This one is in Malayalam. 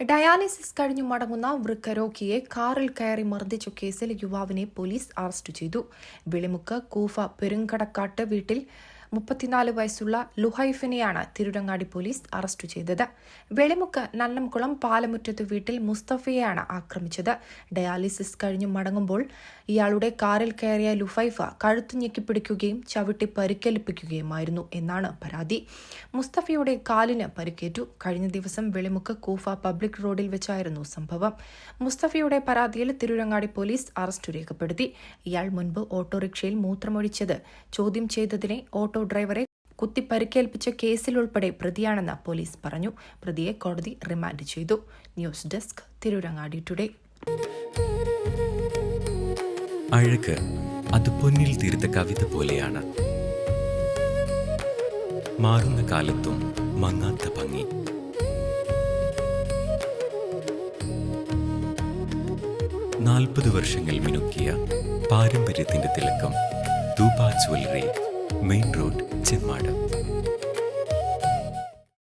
ഡയാലിസിസ് കഴിഞ്ഞു മടങ്ങുന്ന വൃക്കരോഗിയെ കാറിൽ കയറി മർദ്ദിച്ച കേസിൽ യുവാവിനെ പോലീസ് അറസ്റ്റ് ചെയ്തു. വെളിമുക്ക് കൂഫ പെരുങ്കടക്കാട്ട് വീട്ടിൽ മുപ്പത്തിനാല് വയസ്സുള്ള ലുഹൈഫിനെയാണ് തിരുരങ്ങാടി പോലീസ് അറസ്റ്റ് ചെയ്തത്. വെളിമുക്ക് നന്നംകുളം പാലമുറ്റത്ത് വീട്ടിൽ മുസ്തഫയെയാണ് ആക്രമിച്ചത്. ഡയാലിസിസ് കഴിഞ്ഞു മടങ്ങുമ്പോൾ ഇയാളുടെ കാറിൽ കയറിയ ലുഫൈഫ കഴുത്തു ഞെക്കിപ്പിടിക്കുകയും ചവിട്ടി പരിക്കേൽപ്പിക്കുകയുമായിരുന്നു എന്നാണ് പരാതി. മുസ്തഫയുടെ കാലിന് പരിക്കേറ്റു. കഴിഞ്ഞ ദിവസം വെളിമുക്ക് കൂഫ പബ്ലിക് റോഡിൽ വെച്ചായിരുന്നു സംഭവം. മുസ്തഫയുടെ പരാതിയിൽ തിരുരങ്ങാടി പോലീസ് അറസ്റ്റ് രേഖപ്പെടുത്തി. ഇയാൾ മുൻപ് ഓട്ടോറിക്ഷയിൽ മൂത്രമൊഴിച്ചത്. ചോദ്യം ചെയ്തതിനെ ഓട്ടോ ഡ്രൈവറെ കുത്തി പരിക്കേൽപ്പിച്ച കേസിലുൾപ്പെടെ പ്രതിയാണെന്ന് പോലീസ് പറഞ്ഞു. പ്രതിയെ കോടതി റിമാൻഡ് ചെയ്തു. News desk Tirurangadi today. അഴക് അത് പൊന്നിൽ തീർത്ത കവിത പോലെയാണ്. മാറുന്ന കാലത്തും മങ്ങാത്ത ഭംഗി. നാൽപ്പത് വർഷങ്ങൾ മിനുക്കിയ പാരമ്പര്യത്തിന്റെ തിളക്കം ദൂപാ ജ്വല്ലറി മെയിൻ റോഡ് ചെമ്മാട്.